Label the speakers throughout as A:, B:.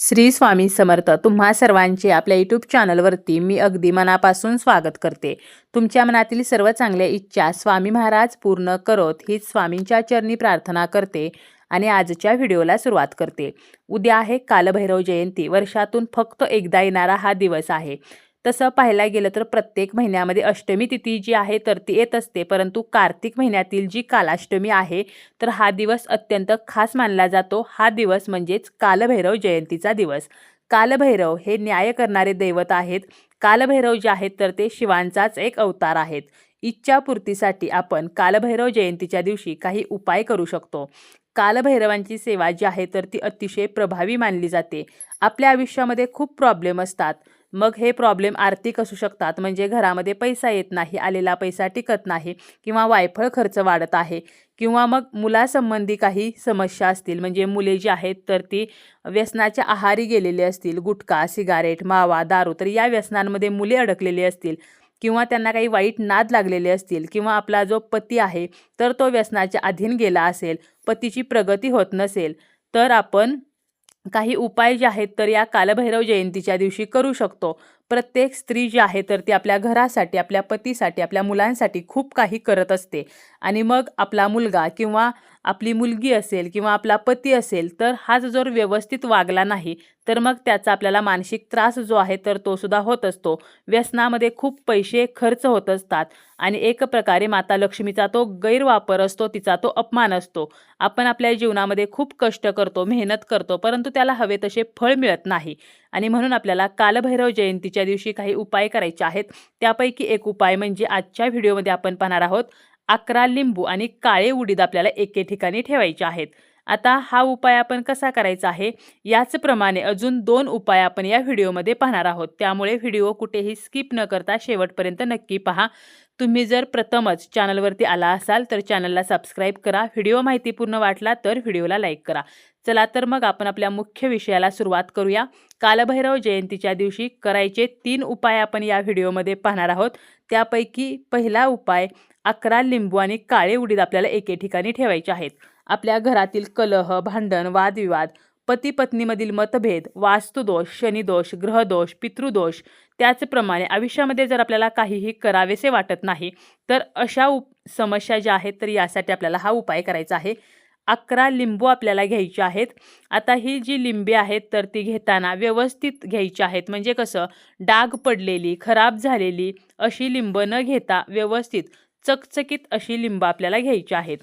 A: श्री स्वामी समर्थ. तुम्हा सर्वांचे आपल्या यूट्यूब चॅनलवरती मी अगदी मनापासून स्वागत करते. तुमच्या मनातील सर्व चांगल्या इच्छा स्वामी महाराज पूर्ण करोत हीच स्वामींच्या चरणी प्रार्थना करते आणि आजच्या व्हिडिओला सुरुवात करते. उद्या आहे कालभैरव जयंती. वर्षातून फक्त एकदा येणारा हा दिवस आहे. तसं पाहायला गेलं तर प्रत्येक महिन्यामध्ये अष्टमी तिथी जी आहे तर ती येत असते. परंतु कार्तिक महिन्यातील जी कालाष्टमी आहे तर हा दिवस अत्यंत खास मानला जातो. हा दिवस म्हणजेच कालभैरव जयंतीचा दिवस. कालभैरव हे न्याय करणारे दैवत आहेत. कालभैरव जे आहेत तर ते शिवांचाच एक अवतार आहेत. इच्छापूर्तीसाठी आपण कालभैरव जयंतीच्या दिवशी काही उपाय करू शकतो. कालभैरवांची सेवा जी आहे तर ती अतिशय प्रभावी मानली जाते. आपल्या आयुष्यामध्ये खूप प्रॉब्लेम असतात. मग हे प्रॉब्लेम आर्थिक असू शकतात. म्हणजे घरामध्ये पैसा येत नाही आलेला पैसा टिकत नाही किंवा वायफळ खर्च वाढत आहे किंवा मग मुलासंबंधी काही समस्या असतील. म्हणजे मुले जी आहेत तर ती व्यसनाच्या आहारी गेलेली असतील. गुटखा सिगारेट मावा दारू तर या व्यसनांमध्ये मुले अडकलेली असतील किंवा त्यांना काही वाईट नाद लागलेले असतील किंवा आपला जो पती आहे तर तो व्यसनाच्या अधीन गेला असेल पतीची प्रगती होत नसेल तर आपण काही उपाय जे आहेत तर या कालभैरव जयंतीच्या दिवशी करू शकतो. प्रत्येक स्त्री जी आहे तर ती आपल्या घरासाठी आपल्या पतीसाठी आपल्या मुलांसाठी खूप काही करत असते. आणि मग आपला मुलगा किंवा आपली मुलगी असेल किंवा आपला पती असेल तर हाच जर व्यवस्थित वागला नाही तर मग त्याचा आपल्याला मानसिक त्रास जो आहे तर तो सुद्धा होत असतो. व्यसनामध्ये खूप पैसे खर्च होत असतात आणि एक प्रकारे माता लक्ष्मीचा तो गैरवापर असतो तिचा तो अपमान असतो. आपण आपल्या जीवनामध्ये खूप कष्ट करतो मेहनत करतो परंतु त्याला हवे तसे फळ मिळत नाही. आणि म्हणून आपल्याला कालभैरव जयंतीच्या दिवशी काही उपाय करायचे आहेत. त्यापैकी एक उपाय म्हणजे आजच्या व्हिडिओमध्ये आपण पाहणार आहोत अकरा लिंबू आणि काळे उडीद आपल्याला एके ठिकाणी ठेवायचे आहेत. आता हा उपाय आपण कसा करायचा आहे? याचप्रमाणे अजून दोन उपाय आपण या व्हिडिओमध्ये पाहणार आहोत. त्यामुळे व्हिडिओ कुठेही स्किप न करता शेवटपर्यंत नक्की पहा. तुम्ही जर प्रथमच चॅनलवरती आला असाल तर चॅनलला सबस्क्राईब करा. व्हिडिओ माहितीपूर्ण वाटला तर व्हिडिओला लाईक करा. चला तर मग आपण आपल्या मुख्य विषयाला सुरुवात करूया. कालभैरव जयंतीच्या दिवशी करायचे तीन उपाय आपण या व्हिडिओमध्ये पाहणार आहोत. त्यापैकी पहिला उपाय अकरा लिंबू आणि काळे उडीद आपल्याला एके ठिकाणी ठेवायचे आहेत. आपल्या घरातील कलह भांडण वादविवाद पती पत्नीमधील मतभेद वास्तुदोष शनिदोष ग्रहदोष पितृदोष त्याचप्रमाणे आयुष्यामध्ये जर आपल्याला काहीही करावेसे वाटत नाही तर अशा उप समस्या ज्या आहेत तर यासाठी आपल्याला हा उपाय करायचा आहे. अकरा लिंबू आपल्याला घ्यायचे आहेत. आता ही जी लिंबी आहेत तर ती घेताना व्यवस्थित घ्यायची आहेत. म्हणजे कसं? डाग पडलेली खराब झालेली अशी लिंब न घेता व्यवस्थित चकचकीत अशी लिंब आपल्याला घ्यायची आहेत.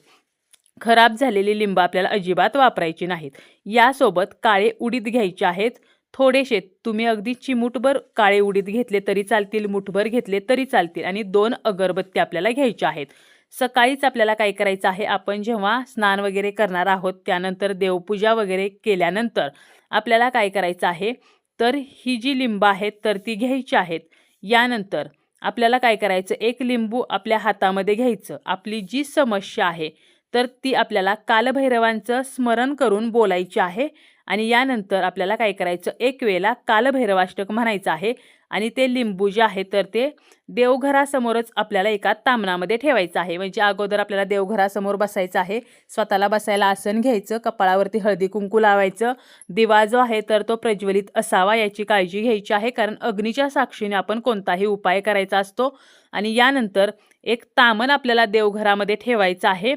A: खराब झालेली लिंब आपल्याला अजिबात वापरायची नाहीत. यासोबत काळे उडीद घ्यायचे आहेत. थोडेसे तुम्ही अगदी चिमूटभर काळे उडीद घेतले तरी चालतील मुठभर घेतले तरी चालतील आणि दोन अगरबत्ती आपल्याला घ्यायच्या आहेत. सकाळीच आपल्याला काय करायचं आहे? आपण जेव्हा स्नान वगैरे करणार आहोत त्यानंतर देवपूजा वगैरे केल्यानंतर आपल्याला काय करायचं आहे? तर ही जी लिंब आहेत तर ती घ्यायची आहेत. यानंतर आपल्याला काय करायचं? एक लिंबू आपल्या हातामध्ये घ्यायचं. आपली जी समस्या आहे तर ती आपल्याला कालभैरवांचं स्मरण करून बोलायची आहे. आणि यानंतर आपल्याला काय करायचं? एक वेळेला कालभैरवाष्टक म्हणायचं आहे आणि ते लिंबू जे आहे तर ते देवघरासमोरच आपल्याला एका तामणामध्ये ठेवायचं आहे. म्हणजे अगोदर आपल्याला देवघरासमोर बसायचं आहे. स्वतःला बसायला आसन घ्यायचं कपाळावरती हळदी कुंकू लावायचं. दिवा जो आहे तर तो प्रज्वलित असावा याची काळजी घ्यायची आहे. कारण अग्नीच्या साक्षीने आपण कोणताही उपाय करायचा असतो. आणि यानंतर एक तामण आपल्याला देवघरामध्ये ठेवायचं आहे.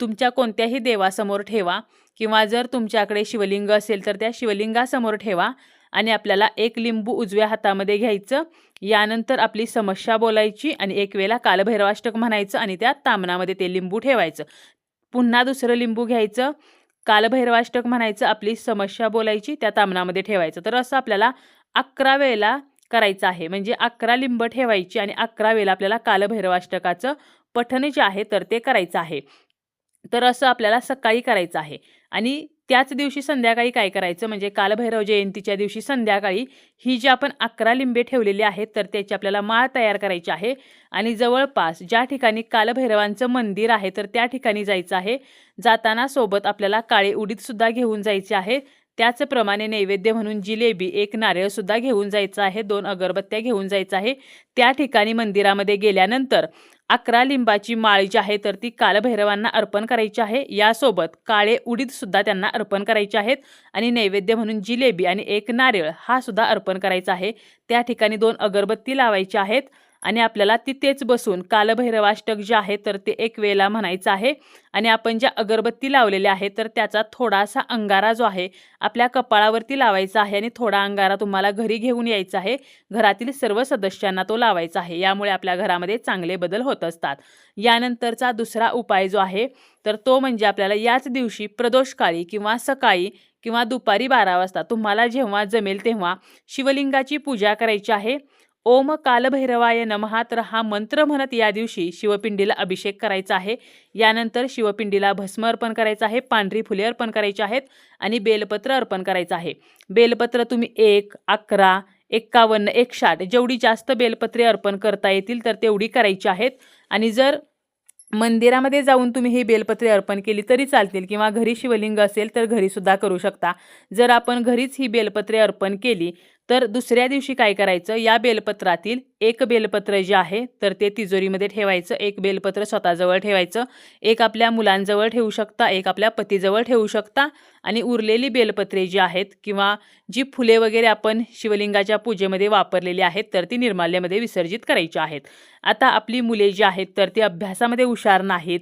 A: तुमच्या कोणत्याही देवासमोर ठेवा. किंवा जर तुमच्याकडे शिवलिंग असेल तर त्या शिवलिंगासमोर ठेवा आणि आपल्याला एक लिंबू उजव्या हातामध्ये घ्यायचं. यानंतर आपली समस्या बोलायची आणि एक वेळेला कालभैरवाष्टक म्हणायचं आणि त्या तामणामध्ये ते लिंबू ठेवायचं. पुन्हा दुसरं लिंबू घ्यायचं. कालभैरवाष्टक म्हणायचं आपली समस्या बोलायची त्या तामणामध्ये ठेवायचं. तर असं आपल्याला अकरा वेळेला करायचं आहे. म्हणजे अकरा लिंब ठेवायची आणि अकरा वेळेला आपल्याला कालभैरवाष्टकाचं पठण जे आहे तर ते करायचं आहे. तर असं आपल्याला सकाळी करायचं आहे. आणि त्याच दिवशी संध्याकाळी काय करायचं? म्हणजे कालभैरव जयंतीच्या दिवशी संध्याकाळी ही जी आपण अकरा लिंबे ठेवलेली आहेत तर त्याची आपल्याला माळ तयार करायची आहे. आणि जवळपास ज्या ठिकाणी कालभैरवांचं मंदिर आहे तर त्या ठिकाणी जायचं आहे. जाताना सोबत आपल्याला काळे उडीदसुद्धा घेऊन जायचे आहे. त्याचप्रमाणे नैवेद्य म्हणून जिलेबी एक नारळसुद्धा घेऊन जायचं आहे. दोन अगरबत्त्या घेऊन जायचं आहे. त्या ठिकाणी मंदिरामध्ये गेल्यानंतर अकरा लिंबाची माळ जी आहे तर ती कालभैरवांना अर्पण करायची आहे. यासोबत काळे उडीदसुद्धा त्यांना अर्पण करायचे आहेत. आणि नैवेद्य म्हणून जिलेबी आणि एक नारळ हा सुद्धा अर्पण करायचा आहे. त्या ठिकाणी दोन अगरबत्ती लावायची आहेत. आणि आपल्याला तिथेच बसून कालभैरवाष्टक जे आहे तर ते एक वेळेला म्हणायचं आहे. आणि आपण ज्या अगरबत्ती लावलेल्या आहेत तर त्याचा थोडासा अंगारा जो आहे आपल्या कपाळावरती लावायचा आहे आणि थोडा अंगारा तुम्हाला घरी घेऊन यायचा आहे. घरातील सर्व सदस्यांना तो लावायचा आहे. यामुळे आपल्या घरामध्ये चांगले बदल होत असतात. यानंतरचा दुसरा उपाय जो आहे तर तो म्हणजे आपल्याला याच दिवशी प्रदोषकाळी किंवा सकाळी किंवा दुपारी बारा वाजता तुम्हाला जेव्हा जमेल तेव्हा शिवलिंगाची पूजा करायची आहे. ओम कालभैरवाय नमहा तर हा मंत्र म्हणत या दिवशी शिवपिंडीला अभिषेक करायचा आहे. यानंतर शिवपिंडीला भस्म अर्पण करायचं आहे पांढरी फुले अर्पण करायची आहेत आणि बेलपत्र अर्पण करायचं आहे. बेलपत्र तुम्ही एक अकरा एक्कावन्न एकसाठ जेवढी जास्त बेलपत्रे अर्पण करता येतील तर तेवढी करायची आहेत. आणि जर मंदिरामध्ये जाऊन तुम्ही ही बेलपत्रे अर्पण केली तरी चालतील किंवा घरी शिवलिंग असेल तर घरीसुद्धा करू शकता. जर आपण घरीच ही बेलपत्रे अर्पण केली तर दुसऱ्या दिवशी काय करायचं? या बेलपत्रातील एक बेलपत्र जे आहे तर ते तिजोरीमध्ये ठेवायचं. एक बेलपत्र स्वतःजवळ ठेवायचं. एक आपल्या मुलांजवळ ठेवू शकता एक आपल्या पतीजवळ ठेवू शकता. आणि उरलेली बेलपत्रे जी आहेत किंवा जी फुले वगैरे आपण शिवलिंगाच्या पूजेमध्ये वापरलेली आहेत तर ती निर्माल्यामध्ये विसर्जित करायची आहेत. आता आपली मुले जी आहेत तर ती अभ्यासामध्ये हुशार नाहीत.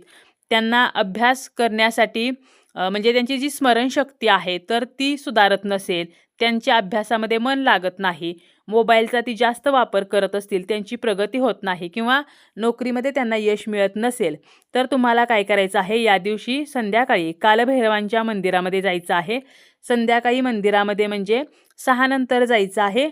A: त्यांना अभ्यास करण्यासाठी म्हणजे त्यांची जी स्मरणशक्ती आहे तर ती सुधारत नसेल त्यांच्या अभ्यासामध्ये मन लागत नाही मोबाईलचा ती जास्त वापर करत असतील त्यांची प्रगती होत नाही किंवा नोकरीमध्ये त्यांना यश मिळत नसेल तर तुम्हाला काय करायचं आहे? या दिवशी संध्याकाळी कालभैरवांच्या मंदिरामध्ये जायचं आहे. संध्याकाळी मंदिरामध्ये म्हणजे सहानंतर जायचं आहे.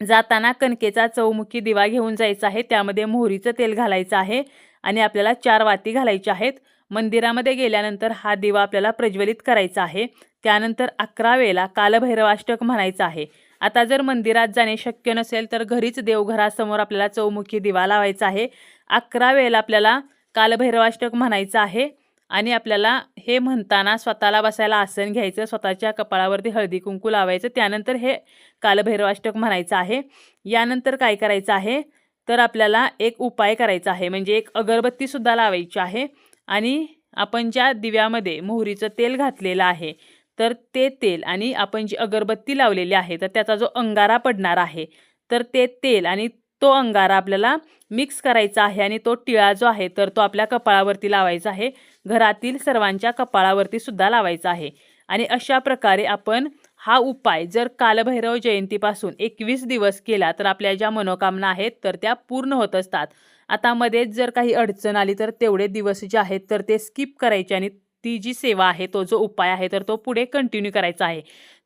A: जाताना कणकेचा चौमुखी दिवा घेऊन जायचा आहे. त्यामध्ये मोहरीचं तेल घालायचं आहे आणि आपल्याला चार वाती घालायच्या आहेत. मंदिरामध्ये गेल्यानंतर हा दिवा आपल्याला प्रज्वलित करायचा आहे. त्यानंतर अकरा वेळेला कालभैरवाष्टक म्हणायचं आहे. आता जर मंदिरात जाणे शक्य नसेल तर घरीच देवघरासमोर आपल्याला चौमुखी दिवा लावायचा आहे. अकरा वेळेला आपल्याला कालभैरवाष्टक म्हणायचं आहे. आणि आपल्याला हे म्हणताना स्वतःला बसायला आसन घ्यायचं स्वतःच्या कपाळावरती हळदी कुंकू लावायचं त्यानंतर हे कालभैरवाष्टक म्हणायचं आहे. यानंतर काय करायचं आहे? तर आपल्याला एक उपाय करायचा आहे. म्हणजे एक अगरबत्तीसुद्धा लावायची आहे. आणि आपण ज्या दिव्यामध्ये मोहरीचं तेल घातलेलं आहे तर ते तेल आणि आपण जी अगरबत्ती लावलेली आहे तर त्याचा जो अंगारा पडणार आहे तर ते तेल आणि तो अंगारा आपल्याला मिक्स करायचा आहे आणि तो टिळा जो आहे तर तो आपल्या कपाळावरती लावायचा आहे. घरातील सर्वांच्या कपाळावरती सुद्धा लावायचा आहे. आणि अशा प्रकारे आपण हा उपाय जर कालभैरव जयंतीपासून एकवीस दिवस केला तर आपल्या ज्या मनोकामना आहेत तर त्या पूर्ण होत असतात. आता मध्येच जर काही अडचण आली तर तेवढे दिवस जे आहेत तर ते स्किप करायचे आणि ती जी सेवा आहे तो जो उपाय आहे तर तो पुढे कंटिन्यू करायचा आहे.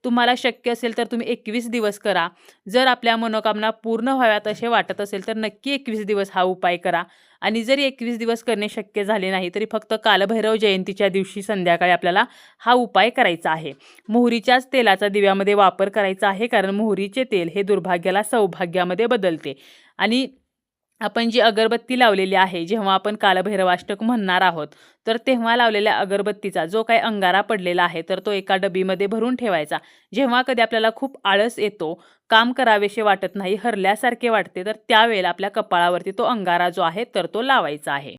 A: तुम्हाला शक्य असेल तर तुम्ही एकवीस दिवस करा. जर आपल्या मनोकामना पूर्ण व्हाव्यात असे वाटत असेल तर नक्की एकवीस दिवस हा उपाय करा. आणि जरी एकवीस दिवस करणे शक्य झाले नाही तरी फक्त कालभैरव जयंतीच्या दिवशी संध्याकाळी आपल्याला हा उपाय करायचा आहे. मोहरीच्याच तेलाचा दिव्यामध्ये वापर करायचा आहे कारण मोहरीचे तेल हे दुर्भाग्याला सौभाग्यामध्ये बदलते. आणि आपण जी अगरबत्ती लावलेली आहे जेव्हा आपण कालभैरवाष्टक म्हणणार आहोत तर तेव्हा लावलेल्या अगरबत्तीचा जो काही अंगारा पडलेला आहे तर तो एका डबीमध्ये भरून ठेवायचा. जेव्हा कधी आपल्याला खूप आळस येतो काम करावेसे वाटत नाही हरल्यासारखे वाटते तर त्यावेळेला आपल्या कपाळावरती तो अंगारा जो आहे तर तो लावायचा आहे.